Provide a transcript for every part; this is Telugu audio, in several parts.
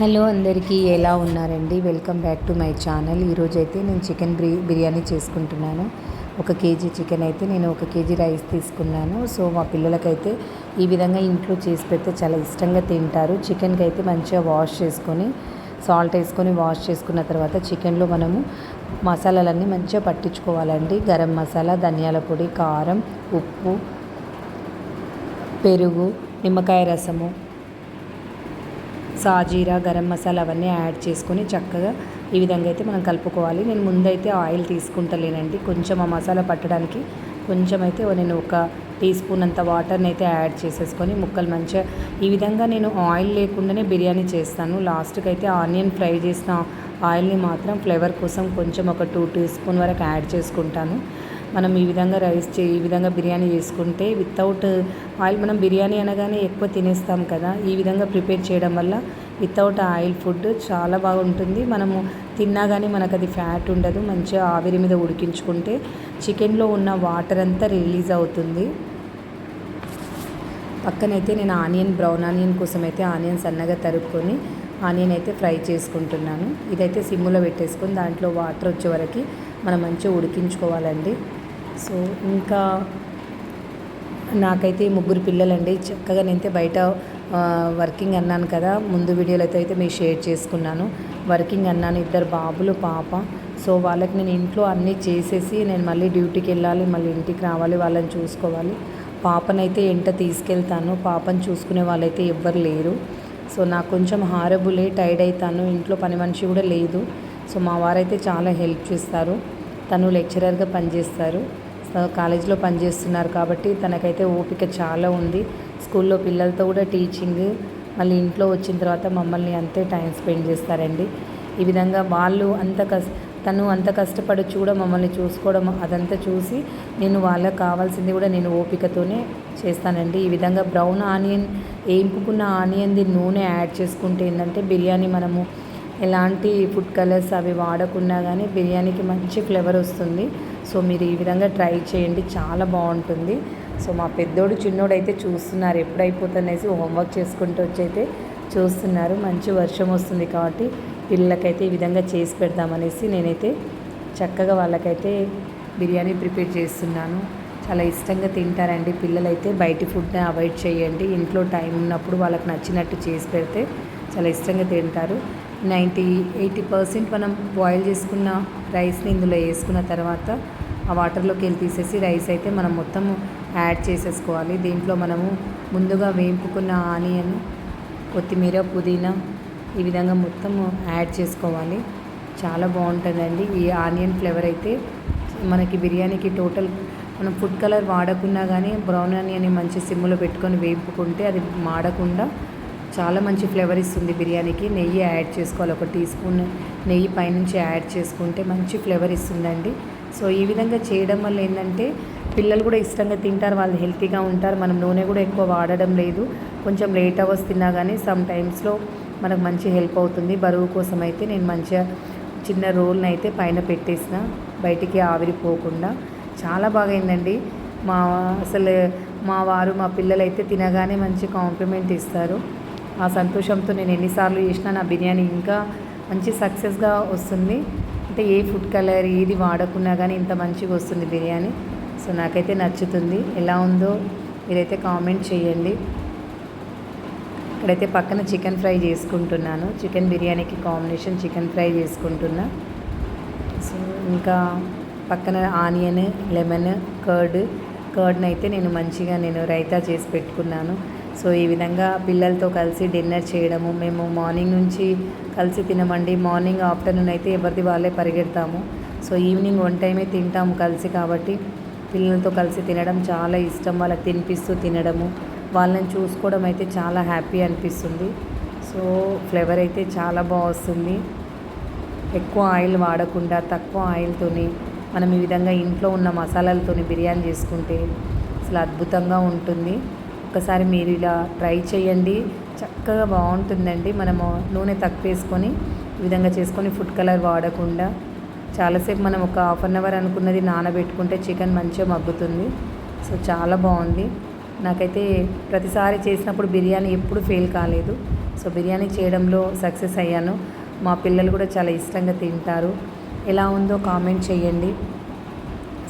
హలో అందరికీ ఎలా ఉన్నారండి? Welcome back to my channel. ఈరోజు అయితే నేను చికెన్ బిర్ బిర్యానీ చేసుకుంటున్నాను. ఒక కేజీ చికెన్ అయితే నేను ఒక కేజీ రైస్ తీసుకున్నాను. సో మా పిల్లలకైతే ఈ విధంగా ఇంట్లో చేసి పెడితే చాలా ఇష్టంగా తింటారు. చికెన్కి అయితే మంచిగా వాష్ చేసుకొని సాల్ట్ వేసుకొని వాష్ చేసుకున్న తర్వాత చికెన్లో మనము మసాలాలన్నీ మంచిగా పట్టించుకోవాలండి. గరం మసాలా ధనియాల పొడి కారం ఉప్పు పెరుగు నిమ్మకాయ రసము సాజీరా గరం మసాలా అవన్నీ యాడ్ చేసుకొని చక్కగా ఈ విధంగా అయితే మనం కలుపుకోవాలి. నేను ముందైతే ఆయిల్ తీసుకుంటలేనండి. కొంచెం ఆ మసాలా పట్టడానికి కొంచెం అయితే నేను ఒక టీ స్పూన్ అంత వాటర్ని అయితే యాడ్ చేసేసుకొని ముక్కలు మంచిగా ఈ విధంగా నేను ఆయిల్ లేకుండానే బిర్యానీ చేస్తాను. లాస్ట్కి అయితే ఆనియన్ ఫ్రై చేసిన ఆయిల్ని మాత్రం ఫ్లేవర్ కోసం కొంచెం ఒక టూ టీ స్పూన్ వరకు యాడ్ చేసుకుంటాను. మనం ఈ విధంగా రైస్ చే ఈ విధంగా బిర్యానీ చేసుకుంటే వితౌట్ ఆయిల్ మనం బిర్యానీ అనగానే ఎక్కువ తినేస్తాం కదా. ఈ విధంగా ప్రిపేర్ చేయడం వల్ల వితౌట్ ఆయిల్ ఫుడ్ చాలా బాగుంటుంది. మనము తిన్నా కానీ మనకు అది ఫ్యాట్ ఉండదు. మంచిగా ఆవిరి మీద ఉడికించుకుంటే చికెన్లో ఉన్న వాటర్ అంతా రిలీజ్ అవుతుంది. పక్కనైతే నేను ఆనియన్ బ్రౌన్ ఆనియన్ కోసం అయితే ఆనియన్ సన్నగా తరుక్కొని ఆనియన్ అయితే ఫ్రై చేసుకుంటున్నాను. ఇదైతే సిమ్ములో పెట్టేసుకొని దాంట్లో వాటర్ వచ్చే వరకు మనం మంచిగా ఉడికించుకోవాలండి. సో ఇంకా నాకైతే ముగ్గురు పిల్లలండి. చక్కగా నేనైతే బయట వర్కింగ్ అన్నాను కదా ముందు వీడియోలో అయితే మీరు షేర్ చేసుకున్నాను. వర్కింగ్ అన్నాను ఇద్దరు బాబులు పాప. సో వాళ్ళకి నేను ఇంట్లో అన్నీ చేసేసి నేను మళ్ళీ డ్యూటీకి వెళ్ళాలి మళ్ళీ ఇంటికి రావాలి వాళ్ళని చూసుకోవాలి. పాపనైతే ఎంట తీసుకెళ్తాను. పాపను చూసుకునే వాళ్ళైతే ఎవ్వరు లేరు. సో నాకు కొంచెం హారబులే టైర్డ్ అవుతాను ఇంట్లో పని మనిషి కూడా లేదు. సో మా వారైతే చాలా హెల్ప్ చేస్తారు. తను లెక్చరర్గా పనిచేస్తారు. కాలేజీలో పనిచేస్తున్నారు కాబట్టి తనకైతే ఓపిక చాలా ఉంది. స్కూల్లో పిల్లలతో కూడా టీచింగ్ మళ్ళీ ఇంట్లో వచ్చిన తర్వాత మమ్మల్ని అంతే టైం స్పెండ్ చేస్తారండి. ఈ విధంగా వాళ్ళు అంత కష్ట తను అంత కష్టపడి కూడా మమ్మల్ని చూసుకోవడం అదంతా చూసి నేను వాళ్ళకి కావాల్సింది కూడా నేను ఓపికతోనే చేస్తానండి. ఈ విధంగా బ్రౌన్ ఆనియన్ వేయింపుకున్న ఆనియన్ది నూనె యాడ్ చేసుకుంటే ఏంటంటే బిర్యానీ మనము ఎలాంటి ఫుడ్ కలర్స్ అవి వాడకున్నా కానీ బిర్యానీకి మంచి ఫ్లేవర్ వస్తుంది. సో మీరు ఈ విధంగా ట్రై చేయండి. చాలా బాగుంటుంది. సో మా పెద్దోడు చిన్నోడు అయితే చూస్తున్నారు. ఎప్పుడైపోతుందనేసి హోంవర్క్ చేసుకుంటూ వచ్చి అయితే చూస్తున్నారు. మంచి వర్షం వస్తుంది కాబట్టి పిల్లలకైతే ఈ విధంగా చేసి పెడదామనేసి నేనైతే చక్కగా వాళ్ళకైతే బిర్యానీ ప్రిపేర్ చేస్తున్నాను. చాలా ఇష్టంగా తింటారండి. పిల్లలైతే బయటి ఫుడ్ని అవాయిడ్ చేయండి. ఇంట్లో టైం ఉన్నప్పుడు వాళ్ళకి నచ్చినట్టు చేసి పెడితే చాలా ఇష్టంగా తింటారు. నైంటీ ఎయిటీ పర్సెంట్ మనం బాయిల్ చేసుకున్న రైస్ని ఇందులో వేసుకున్న తర్వాత ఆ వాటర్లోకి వెళ్ళి తీసేసి రైస్ అయితే మనం మొత్తం యాడ్ చేసేసుకోవాలి. దీంట్లో మనము ముందుగా వేపుకున్న ఆనియన్ కొత్తిమీర పుదీనా ఈ విధంగా మొత్తం యాడ్ చేసుకోవాలి. చాలా బాగుంటుందండి. ఈ ఆనియన్ ఫ్లేవర్ అయితే మనకి బిర్యానీకి టోటల్ మనం ఫుడ్ కలర్ వాడకున్నా కానీ బ్రౌన్ ఆనియన్ మంచి సిమ్లో పెట్టుకొని వేపుకుంటే అది మాడకుండా చాలా మంచి ఫ్లేవర్ ఇస్తుంది బిర్యానీకి. నెయ్యి యాడ్ చేసుకోవాలి. ఒక టీ స్పూన్ నెయ్యి పైనుంచి యాడ్ చేసుకుంటే మంచి ఫ్లేవర్ ఇస్తుందండి. సో ఈ విధంగా చేయడం వల్ల ఏంటంటే పిల్లలు కూడా ఇష్టంగా తింటారు. వాళ్ళు హెల్తీగా ఉంటారు. మనం నూనె కూడా ఎక్కువ వాడడం లేదు. కొంచెం లేట్ అవర్స్ తిన్నా కానీ సమ్ టైమ్స్లో మనకు మంచి హెల్ప్ అవుతుంది. బరువు కోసం అయితే నేను మంచిగా చిన్న రోల్ని అయితే పైన పెట్టేసిన. బయటికి ఆవిరిపోకుండా. చాలా బాగైందండి మా అసలు మా వారు మా పిల్లలైతే తినగానే మంచి కాంప్లిమెంట్ ఇస్తారు. ఆ సంతోషంతో నేను ఎన్నిసార్లు చేసినా నా బిర్యానీ ఇంకా మంచి సక్సెస్గా వస్తుంది. అంటే ఏ ఫుడ్ కలర్ ఏది వాడకున్నా కానీ ఇంత మంచిగా వస్తుంది బిర్యానీ. సో నాకైతే నచ్చుతుంది. ఎలా ఉందో మీరైతే కామెంట్ చేయండి. ఇక్కడైతే పక్కన చికెన్ ఫ్రై చేసుకుంటున్నాను. చికెన్ బిర్యానీకి కాంబినేషన్ చికెన్ ఫ్రై చేసుకుంటున్నా. సో ఇంకా పక్కన ఆనియన్ లెమన్ కర్డ్. కర్డ్ని అయితే నేను మంచిగా నేను రైతా చేసి పెట్టుకున్నాను. సో ఈ విధంగా పిల్లలతో కలిసి డిన్నర్ చేయడము మేము మార్నింగ్ నుంచి కలిసి తినమండి. మార్నింగ్ ఆఫ్టర్నూన్ అయితే ఎవరిది వాళ్ళే పరిగెడతాము. సో ఈవినింగ్ వన్ టైమే తింటాము కలిసి కాబట్టి పిల్లలతో కలిసి తినడం చాలా ఇష్టం. వాళ్ళకి తినిపిస్తూ తినడము వాళ్ళని చూసుకోవడం అయితే చాలా హ్యాపీ అనిపిస్తుంది. సో ఫ్లేవర్ అయితే చాలా బాగుంది ఎక్కువ ఆయిల్ వాడకుండా తక్కువ ఆయిల్తోని మనం ఈ విధంగా ఇంట్లో ఉన్న మసాలాలతోని బిర్యానీ చేసుకుంటే అసలు అద్భుతంగా ఉంటుంది. ఒకసారి మీరు ఇలా ట్రై చేయండి. చక్కగా బాగుంటుందండి. మనము నూనె తక్కువ వేసుకొని ఈ విధంగా చేసుకొని ఫుడ్ కలర్ వాడకుండా చాలాసేపు మనం ఒక హాఫ్ అన్ అవర్ అనుకున్నది నానబెట్టుకుంటే చికెన్ మంచిగా మగ్గుతుంది. సో చాలా బాగుంది. నాకైతే ప్రతిసారి చేసినప్పుడు బిర్యానీ ఎప్పుడు ఫెయిల్ కాలేదు. సో బిర్యానీ చేయడంలో సక్సెస్ అయ్యాను. మా పిల్లలు కూడా చాలా ఇష్టంగా తింటారు. ఎలా ఉందో కామెంట్ చేయండి.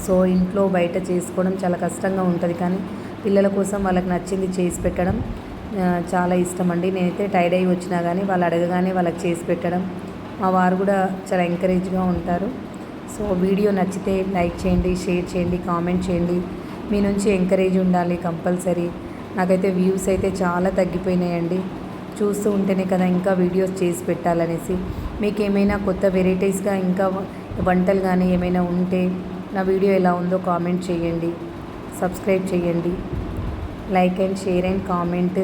సో ఇంట్లో బయట చేసుకోవడం చాలా కష్టంగా ఉంటుంది. కానీ పిల్లల కోసం వాళ్ళకి నచ్చింది చేసి పెట్టడం చాలా ఇష్టం అండి. నేనైతే టైడ్ అయ్యి వచ్చినా కానీ వాళ్ళు అడగగానే వాళ్ళకి చేసి పెట్టడం మా వారు కూడా చాలా ఎంకరేజ్గా ఉంటారు. సో వీడియో నచ్చితే లైక్ చేయండి షేర్ చేయండి కామెంట్ చేయండి. మీ నుంచి ఎంకరేజ్ ఉండాలి కంపల్సరీ. నాకైతే వ్యూస్ అయితే చాలా తగ్గిపోయినాయండి. చూస్తూ ఉంటేనే కదా ఇంకా వీడియోస్ చేసి పెట్టాలనేసి. మీకు ఏమైనా కొత్త వెరైటీస్గా ఇంకా వంటలు కానీ ఏమైనా ఉంటే నా వీడియో ఎలా ఉందో కామెంట్ చేయండి. సబ్స్క్రైబ్ చేయండి. Like and share and comment